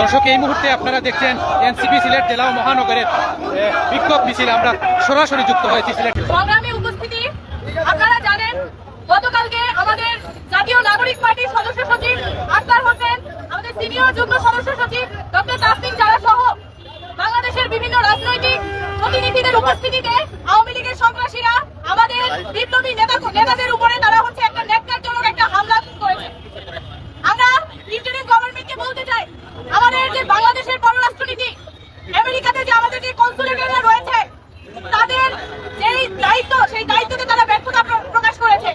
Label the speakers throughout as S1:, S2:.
S1: দর্শক, এই মুহূর্তে আপনারা দেখছেন এনসিপি সিলেট জেলা মহানগরের বিক্ষোভ মিছিল। আমরা সরাসরি যুক্ত হয়েছি সিলেট।
S2: সংগ্রামে উপস্থিতি। আপনারা জানেন, গতকালকে আমাদের জাতীয় নাগরিক পার্টির সদস্য সচিব আক্তার হোসেন, আমাদের সিনিয়র যুগ্ম সদস্য সচিব ডক্টর তাসমিন জারা সহ বাংলাদেশের বিভিন্ন রাজনৈতিক প্রতিনিধিদের উপস্থিতিতে আওয়ামী লীগের সন্ত্রাসীরা আমাদের বিপ্লবী নেতা নেতাদের উপরে তারা হচ্ছে একটা নেতার জন্য একটা হামলা করেছে। আমরা ইন্টারিম গভর্নমেন্টকে বলতে চাই আমাদের যে বাংলাদেশের পররাষ্ট্রনীতি, আমেরিকাতে যে আমাদের যে কনসুলেটরা রয়েছে, তাদের যেই দায়িত্ব, সেই দায়িত্বকে তারা ব্যর্থতা প্রকাশ করেছে।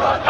S2: Sparta!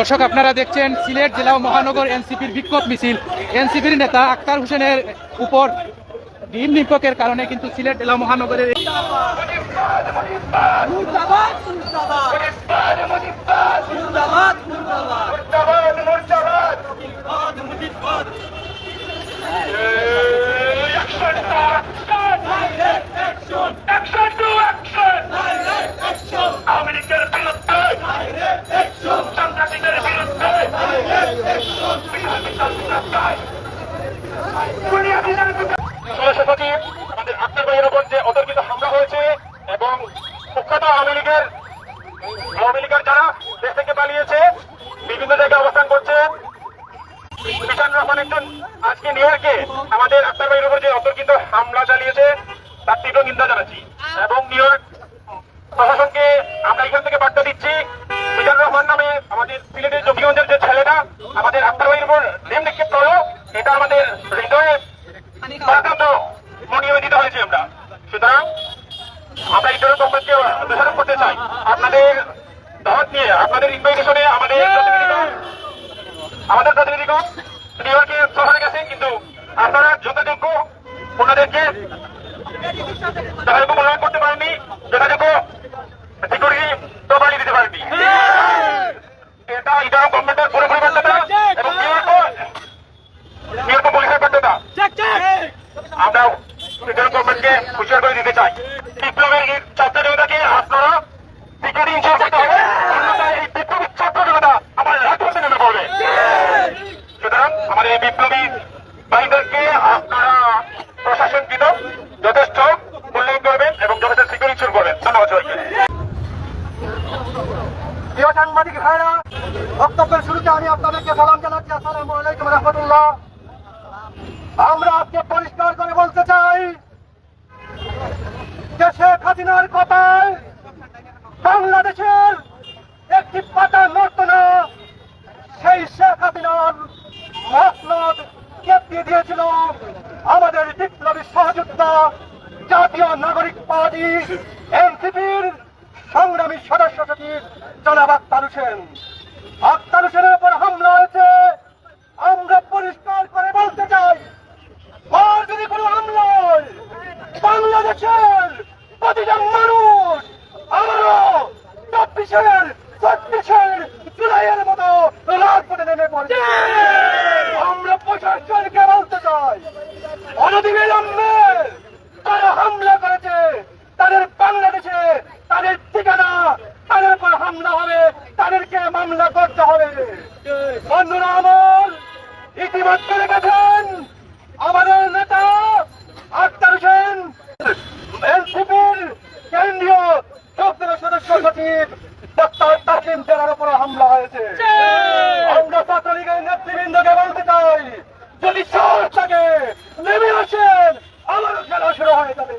S1: দর্শক, আপনারা দেখছেন সিলেট জেলা মহানগর এনসিপির বিক্ষোভ মিছিল। এনসিপির নেতা আক্তার হোসেনের উপর ডিম নিপকের কারণে কিন্তু সিলেট জেলা মহানগরের
S3: মুর্দাবাদ মুর্দাবাদ। মুর্দাবাদ মুর্দাবাদ। বিভিন্ন অবস্থান করছে। মিশন রহমান একজন আজকে নিউ আমাদের আক্তার ভাইয়ের উপর যে অতর্কিত হামলা চালিয়েছে, তার তীব্র নিন্দা জানাচ্ছি। এবং নিউ প্রশাসনকে আমরা এখান থেকে বার্তা দিচ্ছি মিজান রহমান নামে আমাদের সিলেটের জকিগঞ্জের যে ছেলেটা, আমাদের আক্তার ভাইয়ের উপর নেম নিক্ষেপ করল এটা আমাদের হৃদয়ে পরাক্রান্ত মনিয়ে দিতে হয়েছে আমরা। সুতরাং আমরা ইন্টারনেট গভর্নমেন্টকে দোষারোপ করতে চাই। আপনাদের দাওয়াত নিয়ে, আপনাদের ইনভাইটেশনে আমাদের আমাদের প্রতিনিধিগণ নিউ ইয়র্কে শহরে গেছে কিন্তু আপনারা যথাযোগ্য ওনাদেরকে যথাযোগ্য মূল্যায়ন করতে পারেননি যথাযোগ্য সিকিউরিটি তো বাড়িয়ে দিতে পারেননি এটা ইন্টারনেট গভর্নমেন্টের পুরোপুরি ব্যর্থতা এবং নিউ ইয়র্ক নিউ ইয়র্ক পুলিশের ব্যর্থতা আমরা সেন্ট্রাল গভর্নমেন্টকে হুঁশিয়ার করে দিতে চাই বিপ্লবের এই ছাত্র জনতাকে আপনারা সিকিউরিটি ইনশিওর করতে হবে অন্যথায় এই বিপ্লবী ছাত্র জনতা আমার রাজপথে নেমে পড়বে সুতরাং আমাদের এই বিপ্লবী বাহিনীদেরকে আপনারা প্রশাসনকৃত যথেষ্ট মূল্যায়ন করবেন এবং যথেষ্ট সিকিউরিটি ইনশিওর করবেন ধন্যবাদ সবাইকে
S4: প্রিয় সাংবাদিক ভাইরা বক্তব্যের শুরুতে আমি আপনাদেরকে সালাম জানাচ্ছি আসসালামু আলাইকুম রহমতুল্লাহ আমরা আজকে পরিষ্কার করে বলতে চাই যে শেখ হাসিনার কথায় বাংলাদেশের একটি পাতা নড়ত না, সেই শেখ হাসিনার মসনদ কেপিয়ে দিয়েছিল আমাদের বিপ্লবী সহযোদ্ধা জাতীয় নাগরিক পার্টি, এনসিপির সংগ্রামী সদস্য সচিব জনাব আক্তার হোসেন। আক্তার হোসেনের উপর হামলা হয়েছে, আমরা পরিষ্কার করে বলতে চাই আর যদি কোনো হামলা হয় বাংলাদেশের প্রতিটা মানুষ আবারও চব্বিশের ছত্রিশের জুলাইয়ের মতো রাজপথে নেমে পড়ছে। আমরা প্রশাসনকে বলতে চাই, অনতিবিলম্বে তারা হামলা করেছে, তাদের বাংলাদেশে তাদের ঠিকানা, তাদের উপর হামলা হবে, তাদেরকে মামলা করতে হবে। বন্ধুরা আমার ইতিমধ্যে রেখেছেন আমাদের নেতা আক্তার হোসেন এনসিপির কেন্দ্রীয় সক্রিয় সদস্য সচিব ডক্টর তাকিম জেলার উপর হামলা হয়েছে আমরা ছাত্রলীগের নেতৃবৃন্দকে বলতে চাই যদি সাহস থাকে নেমে আসেন আমারও খেলা শুরু হয়ে যাবে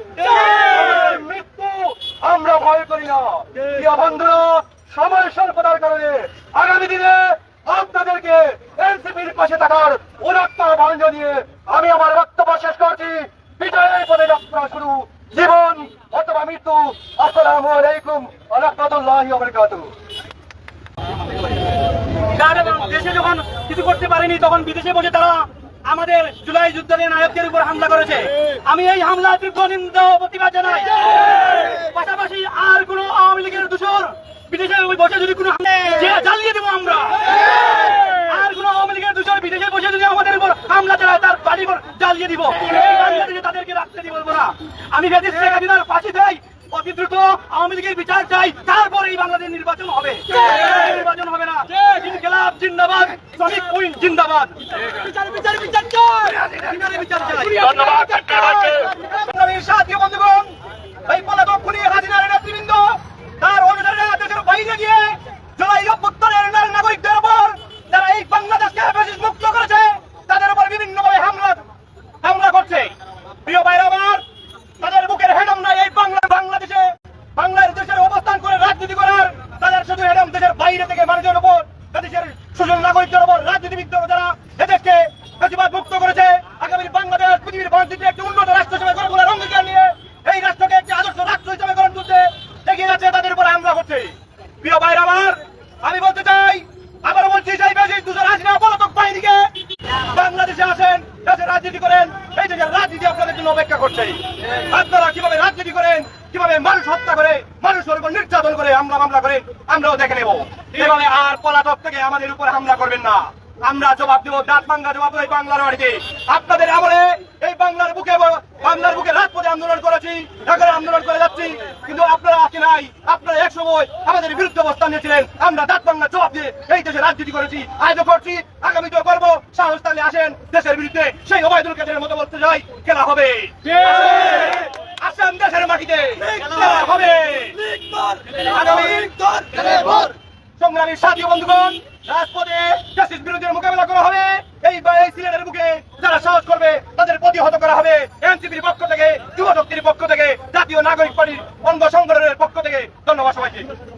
S4: আমাদের মৃত্যু আমরা ভয় করি না প্রিয় বন্ধুরা সময় স্বল্পতার কারণে আগামী দিনে আপনাদেরকে এনসিপির পাশে থাকার উদাত্ত আহ্বান জানিয়ে আমি আমার বক্তব্য শেষ করছি। বিজয়ের পদে যাত্রা শুরু। জীবন অথবা মৃত্যু, আসসালামু আলাইকুম রহমতুল্লাহ বরকাতুহ।
S5: যারা দেশে যখন কিছু করতে পারেনি, তখন বিদেশে বসে তারা আমাদের জুলাই যুদ্ধের নায়কদের উপর হামলা করেছে। আমি এই হামলা তীব্র নিন্দা প্রতিবাদ জানাই। পাশাপাশি আর কোন আওয়ামী লীগের দূষর বিদেশে বসে যদি কোনো জ্বালিয়ে দেবো আমরা। আর কোন আওয়ামী লীগের বিদেশে বসে যদি আমাদের উপর হামলা চালায়, তার বাড়ি জ্বালিয়ে দিব। তাদেরকে রাখতে দিব না আমি ফাঁসি দেয় অতি দ্রুত আওয়ামী লীগের বিচার চাই তারপরে এই বাংলাদেশ নির্বাচন হবে। নির্বাচন হবে না। ইনকিলাব জিন্দাবাদ শ্রমিক কুইন জিন্দাবাদ। বিচার বিচার বিচার চাই বিচারে বিচার চাই।
S3: ধন্যবাদ
S5: বন্ধুগণ এই পলাতক খুনি হাসিনার নেতৃবৃন্দ তার অনুসারীরা দেশের বাইরে গিয়ে জুলাই অভ্যুত্থানের নারী নাগরিকদের উপর যারা এই বাংলাদেশকে ফ্যাসিস্ট মুক্ত করেছে তাদের উপর বিভিন্নভাবে হামলা হামলা করছে প্রিয় ভাইরা আমার তাদের বুকের হেডম নাই এই বাংলা বাংলাদেশে বাংলাদেশ দেশের অবস্থান করে রাজনীতি করার তাদের শুধু হেডম দেশের বাইরে থেকে মানুষের উপর দেশের সুজন নাগরিকদের উপর রাজনীতিবিদ যারা এদেশকে ফেসিবাদ মুক্ত করেছে আগামী বাংলাদেশ পৃথিবীর বাণিজ্যে একটি উন্নত রাষ্ট্র হিসেবে গড়ে তোলার অঙ্গীকার নিয়ে এই রাষ্ট্রকে একটি আদর্শ রাষ্ট্র হিসেবে গড়ে তুলতে এগিয়ে যাচ্ছে তাদের উপর হামলা করছে প্রিয় ভাইরা আমার আমি বলতে চাই আবার বলছি সেই বেশি দুজন হাসিনা পলাতক বাহিনীকে বাংলাদেশে আসেন দেশে রাজনীতি করেন এই দেশের রাজনীতি আপনাদের জন্য অপেক্ষা করছে। আপনারা কীভাবে রাজনীতি করেন, কীভাবে মানুষ হত্যা করে, মানুষের উপর নির্যাতন করে, হামলা মামলা করে, আমরাও দেখে নেব। এভাবে আর পলাতক থেকে আমাদের উপর হামলা করবেন না। আমরা জবাব দেবো দাঁত ভাঙ্গা জবাব দেবো বাংলার বাড়িতে। আপনাদের আমলে এই বাংলার বুকে বাংলার বুকে রাত রাজপথে আন্দোলন করেছি ঢাকায় আন্দোলন করে যাচ্ছি কিন্তু আপনারা আজকে নাই। আপনারা এক সময় আমাদের বিরুদ্ধে অবস্থান নিয়েছিলেন। আমরা দাঁত বাংলা জবাব দিয়ে এই দেশে রাজনীতি করেছি। আয়োজন করছি আগামী আগামীতেও করব। সাহস তালে আসেন দেশের বিরুদ্ধে সেই ওবায়দুল কাদের মতো বলতে চাই খেলা হবে। আসাম দেশের মাটিতে খেলা হবে। সংগ্রামী সাথী বন্ধুগণ রাজপথে দেশের বিরুদ্ধে মোকাবেলা করা হবে। এই সিলেটের বুকে যারা সাহস করবে, তাদের প্রতিহত করা হবে এনসিপির পক্ষ থেকে যুব শক্তির পক্ষ থেকে, জাতীয় নাগরিক পার্টির অঙ্গ সংগঠনের পক্ষ থেকে। ধন্যবাদ সবাইকে।